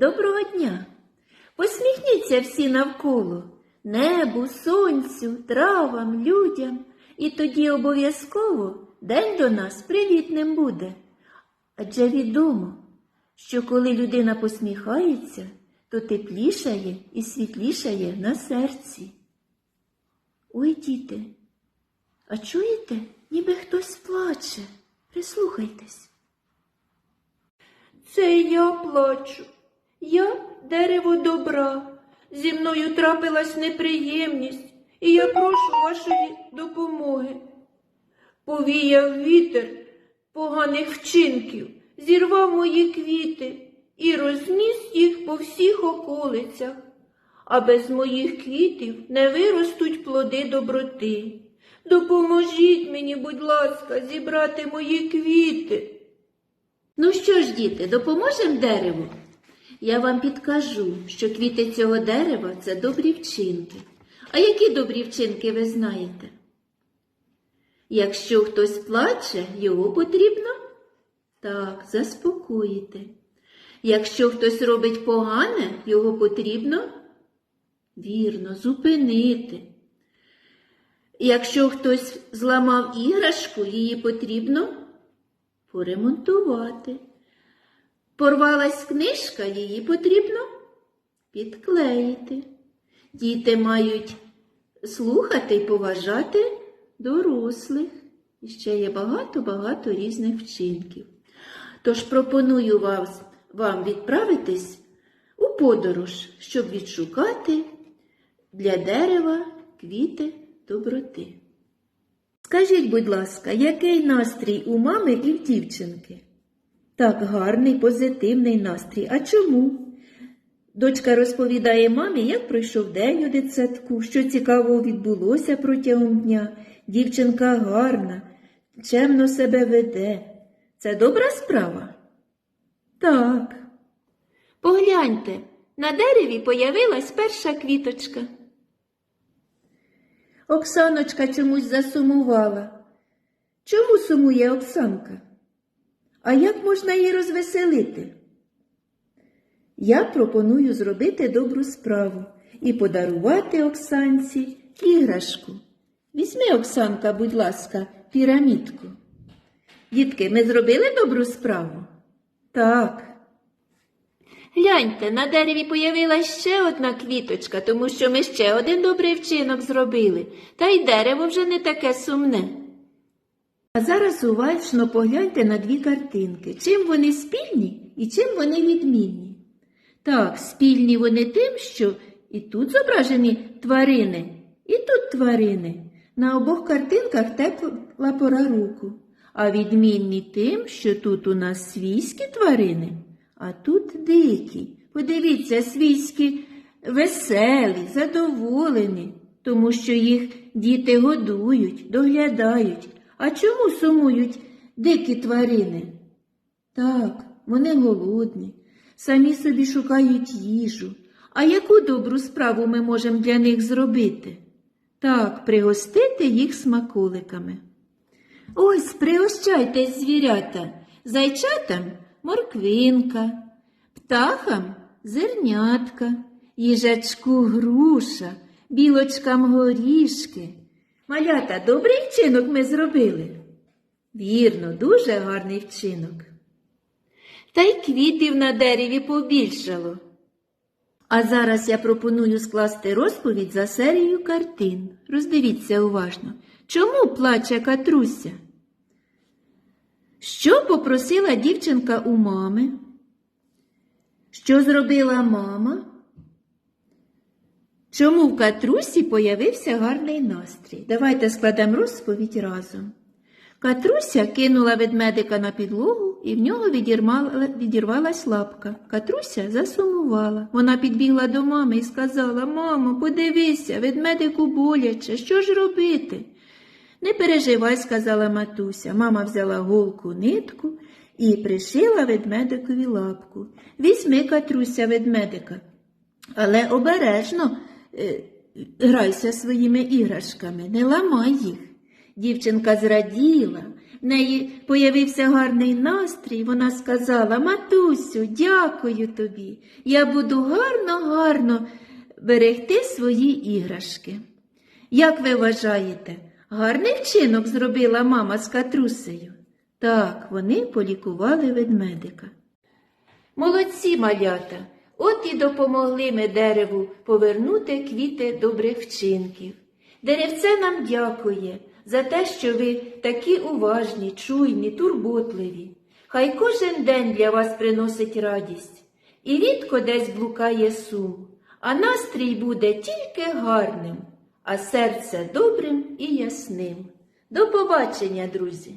Доброго дня! Посміхніться всі навколо небу, сонцю, травам, людям, і тоді обов'язково день до нас привітним буде. Адже відомо, що коли людина посміхається, то теплішає і світлішає на серці. Ой, діти, а чуєте, ніби хтось плаче. Прислухайтесь. Це я плачу. Я дерево добра. Зі мною трапилась неприємність, і я прошу вашої допомоги. Повіяв вітер поганих вчинків, зірвав мої квіти і розніс їх по всіх околицях. А без моїх квітів не виростуть плоди доброти. Допоможіть мені, будь ласка, зібрати мої квіти. Ну що ж, діти, допоможемо дереву? Я вам підкажу, що квіти цього дерева це добрі вчинки. А які добрі вчинки ви знаєте? Якщо хтось плаче, його потрібно так, заспокоїти. Якщо хтось робить погане, його потрібно вірно зупинити. Якщо хтось зламав іграшку, її потрібно поремонтувати. Порвалась книжка, її потрібно підклеїти. Діти мають слухати і поважати дорослих. І ще є багато-багато різних вчинків. Тож пропоную вас, вам відправитись у подорож, щоб відшукати для дерева квіти доброти. Скажіть, будь ласка, який настрій у мами і в дівчинки? Так, гарний, позитивний настрій. А чому? Дочка розповідає мамі, як пройшов день у дитсадку, що цікавого відбулося протягом дня. Дівчинка гарна, чемно себе веде. Це добра справа? Так. Погляньте, на дереві появилась перша квіточка. Оксаночка чомусь засумувала. Чому сумує Оксанка? А як можна її розвеселити? Я пропоную зробити добру справу і подарувати Оксанці іграшку. Візьми, Оксанка, будь ласка, пірамідку. Дітки, ми зробили добру справу? Так. Гляньте, на дереві появилась ще одна квіточка, тому що ми ще один добрий вчинок зробили, та й дерево вже не таке сумне. А зараз уважно погляньте на дві картинки. Чим вони спільні і чим вони відмінні. Так, спільні вони тим, що і тут зображені тварини, і тут тварини. На обох картинках тепла пора руку. А відмінні тим, що тут у нас свійські тварини, а тут дикі. Подивіться, свійські веселі, задоволені, тому що їх діти годують, доглядають. А чому сумують дикі тварини? Так, вони голодні, самі собі шукають їжу. А яку добру справу ми можемо для них зробити? Так, пригостити їх смаколиками. Ось, пригощайтесь, звірята, зайчатам морквинка, птахам зернятка, їжачку груша, білочкам горішки. Малята, добрий вчинок ми зробили. Вірно, дуже гарний вчинок. Та й квітів на дереві побільшало. А зараз я пропоную скласти розповідь за серією картин. Роздивіться уважно. Чому плаче Катруся? Що попросила дівчинка у мами? Що зробила мама? Чому в Катрусі появився гарний настрій? Давайте складемо розповідь разом. Катруся кинула ведмедика на підлогу, і в нього відірмала- відірвалась лапка. Катруся засумувала. Вона підбігла до мами і сказала Мамо, подивися, ведмедику боляче, що ж робити? Не переживай, сказала матуся. Мама взяла голку нитку і пришила ведмедикові лапку. Візьми, Катруся, ведмедика. Але обережно грайся своїми іграшками, не ламай їх. Дівчинка зраділа, в неї появився гарний настрій, вона сказала Матусю, дякую тобі. Я буду гарно-гарно берегти свої іграшки. Як ви вважаєте, гарний вчинок зробила мама з катрусею? Так, вони полікували ведмедика. Молодці малята, от і допомогли ми дереву повернути квіти добрих вчинків. Деревце нам дякує за те, що ви такі уважні, чуйні, турботливі. Хай кожен день для вас приносить радість, і рідко десь блукає сум, а настрій буде тільки гарним, а серце добрим і ясним. До побачення, друзі!